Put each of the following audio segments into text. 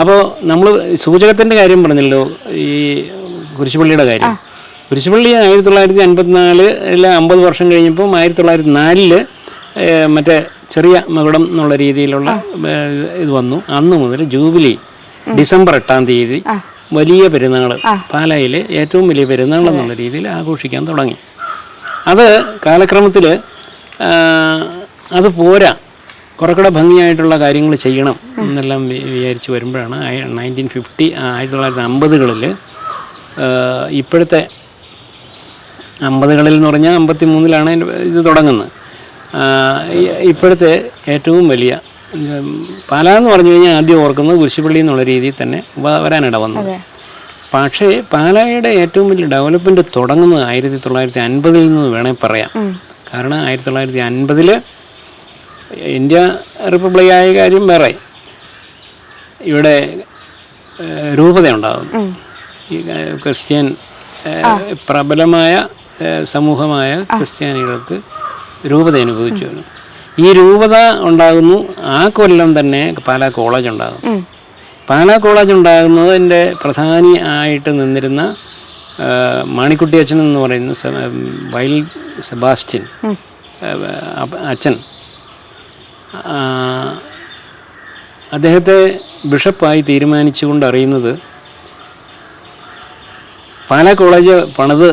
അപ്പോൾ നമ്മൾ സൂചകത്തിന്റെ കാര്യം പറഞ്ഞല്ലോ ഈ കുരിശുപള്ളിയുടെ കാര്യം. കുരിശുപള്ളി ആയിരത്തി തൊള്ളായിരത്തി അൻപത്തിനാല് അല്ല അമ്പത് വർഷം കഴിഞ്ഞപ്പം ആയിരത്തി തൊള്ളായിരത്തി നാലിൽ മറ്റേ ചെറിയ മകുടം എന്നുള്ള രീതിയിലുള്ള ഇത് വന്നു. അന്ന് മുതൽ ജൂബിലി ഡിസംബർ എട്ടാം തീയതി വലിയ പെരുന്നാൾ പാലായിൽ ഏറ്റവും വലിയ പെരുന്നാൾ എന്നുള്ള രീതിയിൽ ആഘോഷിക്കാൻ തുടങ്ങി. അത് കാലക്രമത്തിൽ അത് പോരാ. കുറെ കൂടെ ഭംഗിയായിട്ടുള്ള കാര്യങ്ങൾ ചെയ്യണം എന്നെല്ലാം വിചാരിച്ച് വരുമ്പോഴാണ് നയന്റീൻ ഫിഫ്റ്റി ആയിരത്തി തൊള്ളായിരത്തി അമ്പതുകളിൽ ഇപ്പോഴത്തെ അമ്പതുകളിൽ എന്ന് പറഞ്ഞാൽ അമ്പത്തി മൂന്നിലാണ് ഇത് തുടങ്ങുന്നത്. ഇപ്പോഴത്തെ ഏറ്റവും വലിയ പല എന്ന് പറഞ്ഞു കഴിഞ്ഞാൽ ആദ്യം ഓർക്കുന്നത് കുരിശുപള്ളി എന്നുള്ള രീതിയിൽ തന്നെ വരാനിട വന്നത്. പക്ഷേ പാലായുടെ ഏറ്റവും വലിയ ഡെവലപ്മെന്റ് തുടങ്ങുന്നത് ആയിരത്തി തൊള്ളായിരത്തി അൻപതിൽ നിന്ന് വേണേൽ പറയാം. കാരണം ആയിരത്തി തൊള്ളായിരത്തി അൻപതിൽ ഇന്ത്യ റിപ്പബ്ലിക് ആയ കാര്യം വേറെ. ഇവിടെ രൂപതയുണ്ടാകും ഈ ക്രിസ്ത്യൻ പ്രബലമായ സമൂഹമായ ക്രിസ്ത്യാനികൾക്ക് രൂപത അനുഭവിച്ചു ഈ രൂപത ഉണ്ടാകുന്നു ആ കൊല്ലം തന്നെ പാലാ കോളേജ് ഉണ്ടാകും പാലാ കോളേജ് ഉണ്ടാകുന്നതിന്റെ പ്രധാനി ആയിട്ട് നിന്നിരുന്ന മാണിക്കുട്ടി അച്ഛൻ എന്ന് പറയുന്ന വൈൽ സെബാസ്റ്റ്യൻ അച്ഛൻ അദ്ദേഹത്തെ ബിഷപ്പായി തീരുമാനിച്ചുകൊണ്ട് അറിയുന്നത് പാലാ കോളേജ് പണിത്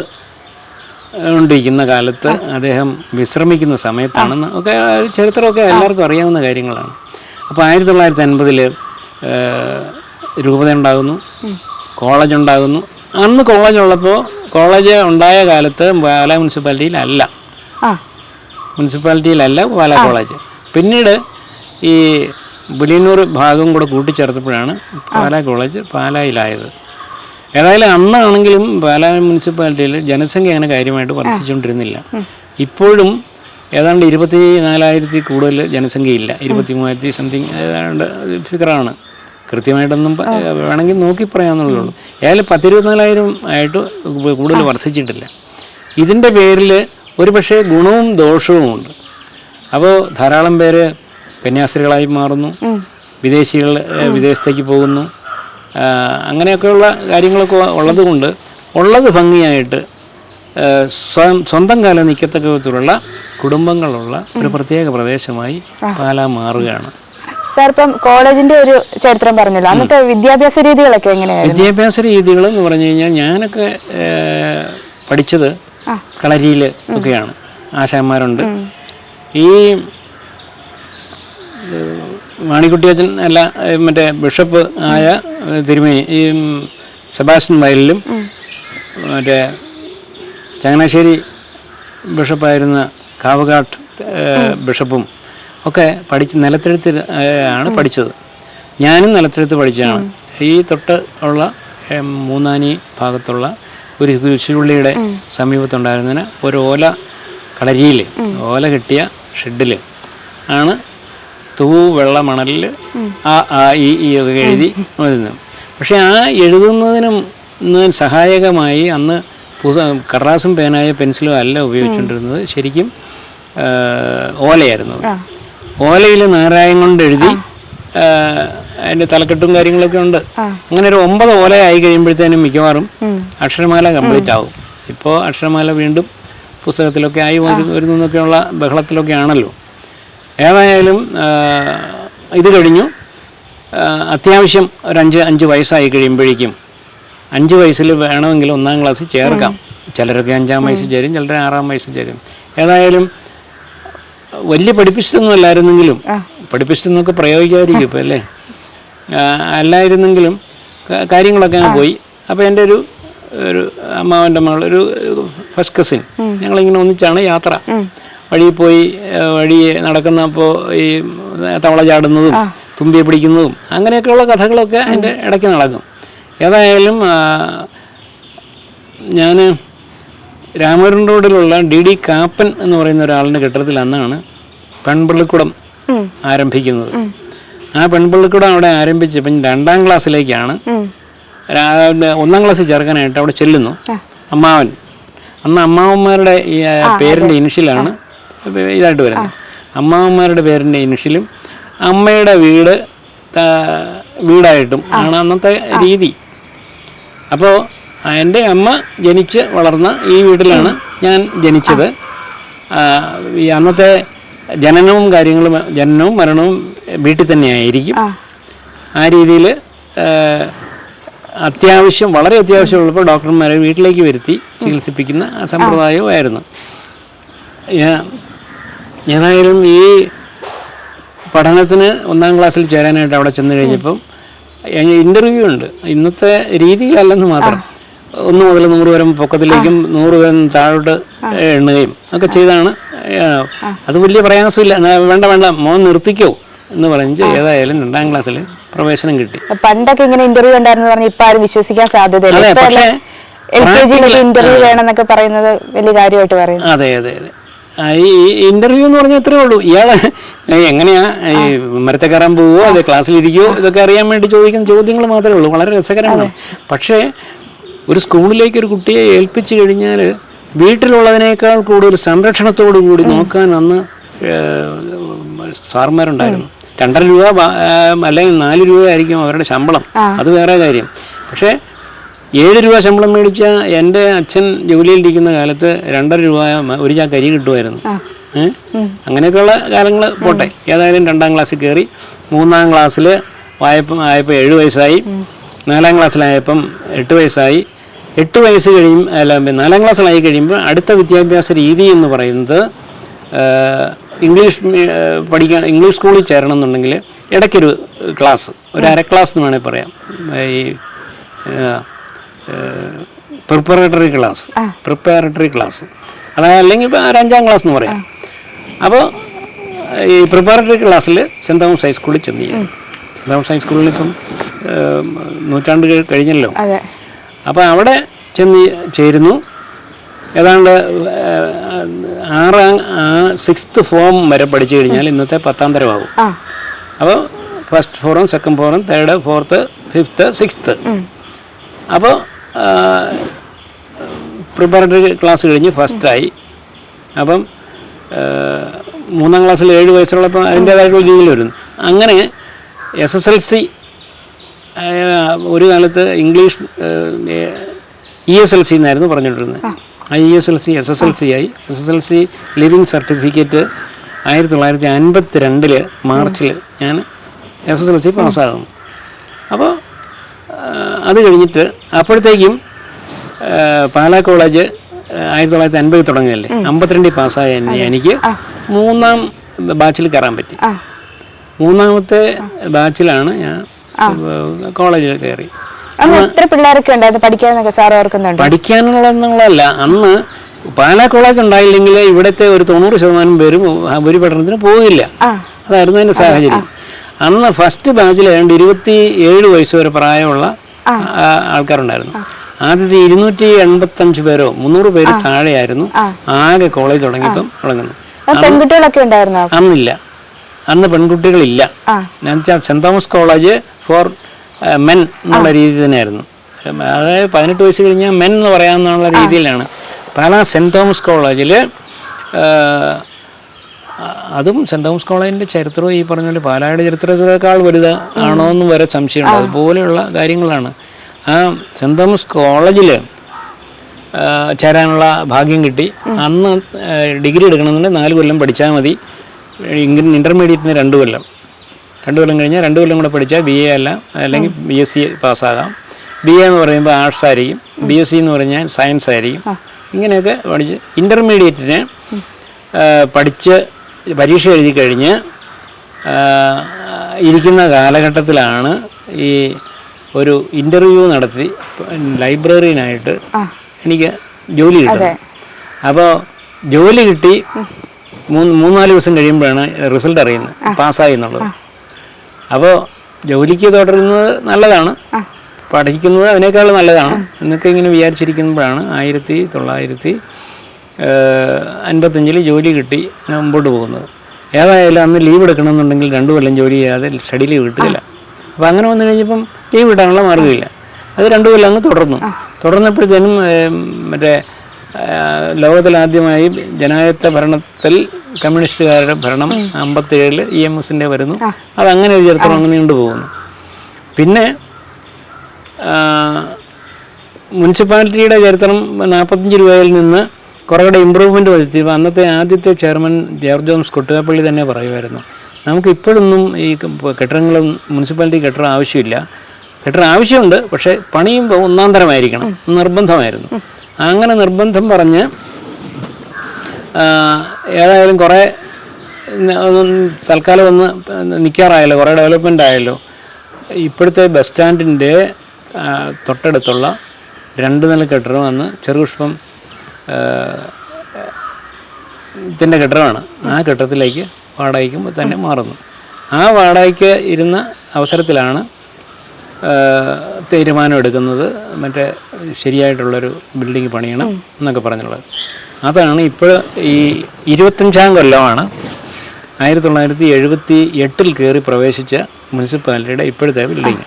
കൊണ്ടിരിക്കുന്ന കാലത്ത് അദ്ദേഹം വിശ്രമിക്കുന്ന സമയത്താണെന്ന് ഒക്കെ ചരിത്രമൊക്കെ എല്ലാവർക്കും അറിയാവുന്ന കാര്യങ്ങളാണ്. അപ്പോൾ ആയിരത്തി തൊള്ളായിരത്തി അൻപതിൽ രൂപത ഉണ്ടാകുന്നു കോളേജ് ഉണ്ടാകുന്നു. അന്ന് കോളേജ് ഉള്ളപ്പോൾ കോളേജ് ഉണ്ടായ കാലത്ത് പാലാ മുനിസിപ്പാലിറ്റിയിലല്ല. മുനിസിപ്പാലിറ്റിയിലല്ല പാലാ കോളേജ്. പിന്നീട് ഈ പുലിയന്നൂർ ഭാഗം കൂടെ കൂട്ടിച്ചേർത്തപ്പോഴാണ് പാലാ കോളേജ് പാലായിലായത്. ഏതായാലും അന്നാണെങ്കിലും പാലാ മുനിസിപ്പാലിറ്റിയിൽ ജനസംഖ്യ അങ്ങനെ കാര്യമായിട്ട് വർദ്ധിച്ചുകൊണ്ടിരുന്നില്ല. ഇപ്പോഴും ഏതാണ്ട് ഇരുപത്തി നാലായിരത്തി കൂടുതൽ ജനസംഖ്യയില്ല ഇരുപത്തി മൂവായിരത്തി സംതിങ് ഏതാണ്ട് ഫിഗറാണ് കൃത്യമായിട്ടൊന്നും വേണമെങ്കിൽ നോക്കി പറയാമെന്നുള്ളൂ ഏതായാലും പത്തിരുപത്തിനാലായിരം ആയിട്ട് കൂടുതൽ വർദ്ധിച്ചിട്ടില്ല. ഇതിന്റെ പേരിൽ ഒരു പക്ഷേ ഗുണവും ദോഷവും ഉണ്ട് അപ്പോൾ ധാരാളം പേര് കന്യാസ്ത്രീകളായി മാറുന്നു. വിദേശികൾ വിദേശത്തേക്ക് പോകുന്നു. അങ്ങനെയൊക്കെയുള്ള കാര്യങ്ങളൊക്കെ ഉള്ളതുകൊണ്ട് ഉള്ളത് ഭംഗിയായിട്ട് സ്വയം സ്വന്തം കാലം നിൽക്കത്തക്ക വിധത്തിലുള്ള കുടുംബങ്ങളുള്ള ഒരു പ്രത്യേക പ്രദേശമായി പാലാ മാറുകയാണ്. സാർ ഇപ്പം കോളേജിന്റെ ഒരു ചരിത്രം പറഞ്ഞല്ലോ. അന്നത്തെ വിദ്യാഭ്യാസ രീതികളൊക്കെ എങ്ങനെയായിരുന്നു? വിദ്യാഭ്യാസ രീതികൾ എന്ന് പറഞ്ഞു കഴിഞ്ഞാൽ ഞാനൊക്കെ പഠിച്ചത് കളരിയിൽ ഒക്കെയാണ്. ആശാന്മാരുണ്ട്. ഈ മാണിക്കുട്ടി മാണിക്കുട്ടിയച്ചൻ അല്ല മറ്റേ ബിഷപ്പ് ആയ തിരുമേനി ഈ സെബാസ്റ്റൻ സെബാസ്റ്റ്യൻ വയലിലും മറ്റേ ചങ്ങനാശ്ശേരി ബിഷപ്പായിരുന്ന കാവുകാട്ട് ബിഷപ്പും ഒക്കെ പഠിച്ച് നിലത്തെഴുത്ത് ആണ് പഠിച്ചത്. ഞാനും നിലത്തെഴുത്ത് പഠിച്ചതാണ് ഈ തൊട്ട് ഉള്ള മൂന്നാനി ഭാഗത്തുള്ള ഒരു കുരിശുപള്ളിയുടെ സമീപത്തുണ്ടായിരുന്നതിന് ഒരു ഓല കളരിയിൽ ഓല കെട്ടിയ ഷെഡിൽ ആണ് തൂ വെള്ള മണലിൽ ആ ആ ഈ ഈ ഒക്കെ എഴുതി വരുന്നത്. പക്ഷേ ആ എഴുതുന്നതിനും സഹായകമായി അന്ന് പുസ കടലാസും പേനായ പെൻസിലും അല്ല ഉപയോഗിച്ചുകൊണ്ടിരുന്നത്. ശരിക്കും ഓലയായിരുന്നു ഓലയിൽ നാരായം കൊണ്ട് എഴുതി അതിന്റെ തലക്കെട്ടും കാര്യങ്ങളൊക്കെ ഉണ്ട്. അങ്ങനെ ഒരു ഒമ്പത് ഓല ആയി കഴിയുമ്പോഴത്തേനും മിക്കവാറും അക്ഷരമാല കംപ്ലീറ്റ് ആവും ഇപ്പോൾ അക്ഷരമാല വീണ്ടും പുസ്തകത്തിലൊക്കെ ആയി വരുന്നൊക്കെയുള്ള ബഹളത്തിലൊക്കെ ആണല്ലോ ഏതായാലും ഇത് കഴിഞ്ഞു. അത്യാവശ്യം ഒരു അഞ്ച് അഞ്ച് വയസ്സായി കഴിയുമ്പോഴേക്കും അഞ്ച് വയസ്സിൽ വേണമെങ്കിൽ ഒന്നാം ക്ലാസ്സിൽ ചേർക്കാം. ചിലരൊക്കെ അഞ്ചാം വയസ്സിൽ ചേരും ചിലർ ആറാം വയസ്സിൽ ചേരും. ഏതായാലും വലിയ പഠിപ്പിച്ചിട്ടൊന്നും അല്ലായിരുന്നെങ്കിലും പഠിപ്പിച്ചിട്ടൊന്നൊക്കെ പ്രയോഗിക്കാതിരിക്കും ഇപ്പം അല്ലേ? അല്ലായിരുന്നെങ്കിലും കാര്യങ്ങളൊക്കെ അങ്ങ് പോയി. അപ്പോൾ എന്റെ ഒരു ഒരു അമ്മാവന്റെ മകൾ ഒരു ഫസ്റ്റ് കസിൻ ഞങ്ങളിങ്ങനെ ഒന്നിച്ചാണ് യാത്ര. വഴിയിൽ പോയി വഴി നടക്കുന്നപ്പോൾ ഈ തവള ചാടുന്നതും തുമ്പിയെ പിടിക്കുന്നതും അങ്ങനെയൊക്കെയുള്ള കഥകളൊക്കെ എന്റെ ഇടയ്ക്ക് നടക്കും. ഏതായാലും ഞാൻ രാമപുരം റോഡിലുള്ള ഡി ഡി കാപ്പൻ എന്ന് പറയുന്ന ഒരാളുടെ കെട്ടിടത്തിൽ അന്നാണ് പെൺപള്ളിക്കുടം ആരംഭിക്കുന്നത്. ആ പെൺപള്ളിക്കുടം അവിടെ ആരംഭിച്ചപ്പം രണ്ടാം ക്ലാസ്സിലേക്കാണ് ഒന്നാം ക്ലാസ്സിൽ ചേർക്കാനായിട്ട് അവിടെ ചെല്ലുന്നു അമ്മാവൻ. അന്ന് അമ്മാവന്മാരുടെ ഈ പേരിന്റെ ഇനിഷ്യലാണ്. ഇതായിട്ട് വരുന്നത്. അമ്മാവന്മാരുടെ പേരിന്റെ ഇനിഷ്യലും അമ്മയുടെ വീട് വീടായിട്ടും ആണ് അന്നത്തെ രീതി. അപ്പോൾ എന്റെ അമ്മ ജനിച്ച് വളർന്ന ഈ വീട്ടിലാണ് ഞാൻ ജനിച്ചത്. ഈ അന്നത്തെ ജനനവും കാര്യങ്ങളും ജനനവും മരണവും വീട്ടിൽ തന്നെയായിരിക്കും ആ. ആ രീതിയിൽ അത്യാവശ്യം വളരെ അത്യാവശ്യമുള്ളപ്പോൾ ഡോക്ടർമാരെ വീട്ടിലേക്ക് വരുത്തി ചികിത്സിപ്പിക്കുന്ന സമ്പ്രദായവുമായിരുന്നു ഏതായാലും ഈ പഠനത്തിന് ഒന്നാം ക്ലാസ്സിൽ ചേരാനായിട്ട് അവിടെ ചെന്ന് കഴിഞ്ഞപ്പം ഇന്റർവ്യൂ ഉണ്ട്. ഇന്നത്തെ രീതിയിലല്ലെന്ന് മാത്രം. ഒന്ന് മുതൽ നൂറ് വരെ പൊക്കത്തിലേക്കും നൂറ് വരെ താഴോട്ട് എണ്ണുകയും ഒക്കെ ചെയ്താണ്. അത് വലിയ പ്രയാസമില്ല. വേണ്ട വേണ്ട മോൻ നിർത്തിക്കോ എന്ന് പറഞ്ഞ് ഏതായാലും രണ്ടാം ക്ലാസ്സിൽ പ്രവേശനം കിട്ടി. പണ്ടൊക്കെ ഇങ്ങനെ ഇന്റർവ്യൂ ഉണ്ടായിരുന്നു പറഞ്ഞാൽ ഇപ്പൊ ആരും വിശ്വസിക്കാൻ സാധ്യതയില്ല. പക്ഷേ എൽ കെ ജിയിലൊക്കെ ഇന്റർവ്യൂ വേണമെന്നൊക്കെ പറയുന്നത് വലിയ കാര്യമായിട്ട് പറയുന്നു. അതെ അതെ അതെ. ഈ ഇന്റർവ്യൂ എന്ന് പറഞ്ഞാൽ അത്രേ ഉള്ളൂ. ഇയാൾ എങ്ങനെയാ ഈ മരത്തെ കയറാൻ പോവോ അതെ ക്ലാസ്സിലിരിക്കുവോ ഇതൊക്കെ അറിയാൻ വേണ്ടി ചോദിക്കുന്ന ചോദ്യങ്ങൾ മാത്രമേ ഉള്ളൂ. വളരെ രസകരമാണ്. പക്ഷേ ഒരു സ്കൂളിലേക്ക് ഒരു കുട്ടിയെ ഏൽപ്പിച്ചു കഴിഞ്ഞാൽ വീട്ടിലുള്ളതിനേക്കാൾ കൂടുതൽ സംരക്ഷണത്തോടു കൂടി നോക്കാൻ അന്ന് സാർമാരുണ്ടായിരുന്നു. രണ്ടര രൂപ അല്ലെങ്കിൽ നാല് രൂപ ആയിരിക്കും അവരുടെ ശമ്പളം. അത് വേറെ കാര്യം. പക്ഷേ ഏഴ് രൂപ ശമ്പളം മേടിച്ച എന്റെ അച്ഛൻ ജോലിയിലിരിക്കുന്ന കാലത്ത് രണ്ടര രൂപ ഒരു ചാ കരി കിട്ടുമായിരുന്നു. ഏഹ് അങ്ങനെയൊക്കെയുള്ള കാലങ്ങൾ പോട്ടെ. ഏതായാലും രണ്ടാം ക്ലാസ്സിൽ കയറി മൂന്നാം ക്ലാസ്സിൽ ആയപ്പം ആയപ്പോൾ ഏഴ് വയസ്സായി. നാലാം ക്ലാസ്സിലായപ്പം എട്ട് വയസ്സായി. എട്ട് വയസ്സ് കഴിയും അല്ല നാലാം ക്ലാസ്സിലായി കഴിയുമ്പോൾ അടുത്ത വിദ്യാഭ്യാസ രീതി എന്ന് പറയുന്നത് ഇംഗ്ലീഷ് പഠിക്കാൻ ഇംഗ്ലീഷ് സ്കൂളിൽ ചേരണം എന്നുണ്ടെങ്കിൽ ഇടയ്ക്കൊരു ക്ലാസ് ഒരു അര ക്ലാസ് എന്ന് വേണമെങ്കിൽ പറയാം. ഈ പ്രിപ്പറേറ്ററി ക്ലാസ് പ്രിപ്പറേറ്ററി ക്ലാസ്. അതായത് അല്ലെങ്കിൽ ഇപ്പോൾ ഒരു അഞ്ചാം ക്ലാസ് എന്ന് പറയാം. അപ്പോൾ ഈ പ്രിപ്പറേറ്ററി ക്ലാസ്സിൽ സെന്റ് തോമസ് ഹൈസ്കൂളിൽ ചെന്ന് ചെയ്യാം സെന്റ് തോമസ് ഹൈസ്കൂളിൽ ഇപ്പം നൂറ്റാണ്ട് കഴിഞ്ഞല്ലോ. അപ്പോൾ അവിടെ ചെന്ന് ചേരുന്നു. ഏതാണ്ട് ആറാം സിക്സ്ത് ഫോം വരെ പഠിച്ചു കഴിഞ്ഞാൽ ഇന്നത്തെ പത്താം തരമാകും. അപ്പോൾ ഫസ്റ്റ് ഫോറും സെക്കൻഡ് ഫോറും തേർഡ് ഫോർത്ത് ഫിഫ്ത്ത് സിക്സ്ത്ത് അപ്പോൾ പ്രിപ്പറേറ്ററി ക്ലാസ് കഴിഞ്ഞ് ഫസ്റ്റായി അപ്പം മൂന്നാം ക്ലാസ്സിൽ ഏഴ് വയസ്സുള്ളപ്പോൾ അതിന്റേതായിട്ടുള്ള രീതിയിൽ വരുന്നു. അങ്ങനെ എസ് എസ് എൽ സി ഒരു കാലത്ത് English E S L C എന്നായിരുന്നു പറഞ്ഞുകൊണ്ടിരുന്നത് E S L C S S L C ആയി. S S L C leaving certificate ആയിരത്തി തൊള്ളായിരത്തി അൻപത്തി രണ്ടിൽ മാർച്ചിൽ ഞാൻ എസ് എസ് എൽ സി പാസ്സാകുന്നു. അപ്പോൾ അത് കഴിഞ്ഞിട്ട് അപ്പോഴത്തേക്കും പാലാ കോളേജ് ആയിരത്തി തൊള്ളായിരത്തി അൻപതിൽ തുടങ്ങിയല്ലേ അമ്പത്തിരണ്ടിൽ പാസ്സായ എനിക്ക് മൂന്നാം ബാച്ചിൽ കയറാൻ പറ്റി. മൂന്നാമത്തെ ബാച്ചിലാണ് ഞാൻ കോളേജിൽ കയറി. അന്ന് എത്ര പിള്ളേരൊക്കെ ഉണ്ടായിരുന്നു പഠിക്കാനൊക്കെ സാർ ഓർക്കുന്നുണ്ട്? പഠിക്കാനുള്ളതെന്നുള്ളതല്ല അന്ന് പാലാ കോളേജ് ഉണ്ടായില്ലെങ്കിൽ ഇവിടുത്തെ ഒരു തൊണ്ണൂറ് ശതമാനം പേരും പഠനത്തിന് പോകില്ല. അതായിരുന്നു അതിന്റെ സാഹചര്യം. അന്ന് ഫസ്റ്റ് ബാച്ചിൽ ഏതാണ്ട് ഇരുപത്തി ഏഴ് വയസ്സ് വരെ പ്രായമുള്ള ആൾക്കാരുണ്ടായിരുന്നു. ആദ്യത്തെ ഇരുന്നൂറ്റി എൺപത്തഞ്ച് പേരോ മുന്നൂറ് പേര് താഴെയായിരുന്നു. ആകെ കോളേജ് തുടങ്ങിയപ്പം തുടങ്ങുന്നു. പെൺകുട്ടികളൊക്കെ ഉണ്ടായിരുന്നു? അന്നില്ല. അന്ന് പെൺകുട്ടികളില്ല. ഞാൻ saint Thomas college for men എന്നുള്ള രീതി തന്നെയായിരുന്നു. അതായത് പതിനെട്ട് വയസ്സ് കഴിഞ്ഞാൽ മെൻ എന്ന് പറയാമെന്നുള്ള രീതിയിലാണ്. പാലാ സെന്റ് തോമസ് കോളേജിൽ അതും സെന്റ് തോമസ് കോളേജിന്റെ ചരിത്രവും ഈ പറഞ്ഞ പോലെ പാലായുടെ ചരിത്രത്തിനേക്കാൾ വലുത് ആണോ എന്ന് വരെ സംശയമുണ്ട്. അതുപോലെയുള്ള കാര്യങ്ങളാണ്. ആ സെന്റ് തോമസ് കോളേജിൽ ചേരാനുള്ള ഭാഗ്യം കിട്ടി. അന്ന് ഡിഗ്രി എടുക്കണമെന്നുണ്ടെങ്കിൽ നാല് കൊല്ലം പഠിച്ചാൽ മതി. ഇന്റർമീഡിയറ്റിന് ഇന്റർമീഡിയറ്റിന് രണ്ട് കൊല്ലം. രണ്ട് കൊല്ലം കഴിഞ്ഞാൽ രണ്ട് കൊല്ലം കൂടെ പഠിച്ചാൽ ബി എ അല്ല അല്ലെങ്കിൽ ബി എസ് സി പാസ്സാകാം. ബി എ എന്ന് പറയുമ്പോൾ ആർട്സ് ആയിരിക്കും. ബി എസ് സി എന്ന് പറഞ്ഞാൽ സയൻസ് ആയിരിക്കും. ഇങ്ങനെയൊക്കെ പഠിച്ച് ഇന്റർമീഡിയറ്റിന് പഠിച്ച് പരീക്ഷ എഴുതി കഴിഞ്ഞ് ഇരിക്കുന്ന കാലഘട്ടത്തിലാണ് ഈ ഒരു ഇന്റർവ്യൂ നടത്തി ലൈബ്രറിയനായിട്ട് എനിക്ക് ജോലി കിട്ടും അപ്പോൾ ജോലി കിട്ടി മൂന്ന് മൂന്നാൽ ദിവസം കഴിയുമ്പോഴാണ് റിസൾട്ട് അറിയുന്നത്. പാസ്സായി എന്നുള്ളത്. അപ്പോൾ ജോലിക്ക് തുടരുന്നത് നല്ലതാണ്. പഠിക്കുന്നത് അതിനേക്കാൾ നല്ലതാണ്. എന്നൊക്കെ ഇങ്ങനെ വിചാരിച്ചിരിക്കുമ്പോഴാണ് ആയിരത്തി തൊള്ളായിരത്തി അൻപത്തഞ്ചിൽ ജോലി കിട്ടി മുമ്പോട്ട് പോകുന്നത്. ഏതായാലും അന്ന് ലീവ് എടുക്കണമെന്നുണ്ടെങ്കിൽ രണ്ടു കൊല്ലം ജോലി ചെയ്യാതെ സ്റ്റഡി ലീവ് കിട്ടില്ല അപ്പോൾ അങ്ങനെ വന്നു കഴിഞ്ഞപ്പം ലീവ് കിട്ടാനുള്ള മാർഗമില്ല. അത് രണ്ടു കൊല്ലം അങ്ങ് തുടർന്നു. തുടർന്നപ്പോഴത്തേനും മറ്റേ ലോകത്തിലാദ്യമായി ജനായത്ത ഭരണത്തിൽ കമ്മ്യൂണിസ്റ്റുകാരുടെ ഭരണം അമ്പത്തിയേഴിൽ ഇ എം എസിന്റെ വരുന്നു. അത് അങ്ങനെ ഒരു ചരിത്രം അങ്ങ് നീണ്ടുപോകുന്നു പിന്നെ മുനിസിപ്പാലിറ്റിയുടെ ചരിത്രം നാൽപ്പത്തഞ്ച് രൂപയിൽ നിന്ന് കുറേക്കൂടെ ഇമ്പ്രൂവ്മെന്റ് വരുത്തി. അന്നത്തെ ആദ്യത്തെ ചെയർമാൻ ജോർജ് ജോംസ് കൊട്ടുകാപ്പള്ളി തന്നെ പറയുമായിരുന്നു. നമുക്ക് ഇപ്പോഴൊന്നും ഈ കെട്ടിടങ്ങളും മുനിസിപ്പാലിറ്റി കെട്ടിടം ആവശ്യമില്ല. കെട്ടിടം ആവശ്യമുണ്ട് പക്ഷേ പണിയും ഒന്നാം തരമായിരിക്കണം. നിർബന്ധമായിരുന്നു. അങ്ങനെ നിർബന്ധം പറഞ്ഞ് ഏതായാലും കുറേ തൽക്കാലം ഒന്ന് നിൽക്കാറായല്ലോ കുറേ ഡെവലപ്മെന്റ് ആയല്ലോ. ഇപ്പോഴത്തെ ബസ് സ്റ്റാൻഡിന്റെ തൊട്ടടുത്തുള്ള രണ്ട് നില കെട്ടിടം അന്ന് ചെറുപുഷ്പം ഇതിന്റെ കെട്ടിടമാണ് ആ കെട്ടിടത്തിലേക്ക് വാടകയ്ക്കും തന്നെ മാറുന്നു. ആ വാടകയ്ക്ക് ഇരുന്ന അവസരത്തിലാണ് ആ, തീരുമാനം എടുക്കുന്നത് മറ്റേ ശരിയായിട്ടുള്ളൊരു ബിൽഡിംഗ് പണിയണം എന്നൊക്കെ പറഞ്ഞുള്ളത് അതാണ് ഇപ്പോൾ ഈ ഇരുപത്തഞ്ചാം കൊല്ലമാണ് ആയിരത്തി തൊള്ളായിരത്തി എഴുപത്തി എട്ടിൽ കയറി പ്രവേശിച്ച മുനിസിപ്പാലിറ്റിയുടെ ഇപ്പോഴത്തെ ബിൽഡിംഗ്.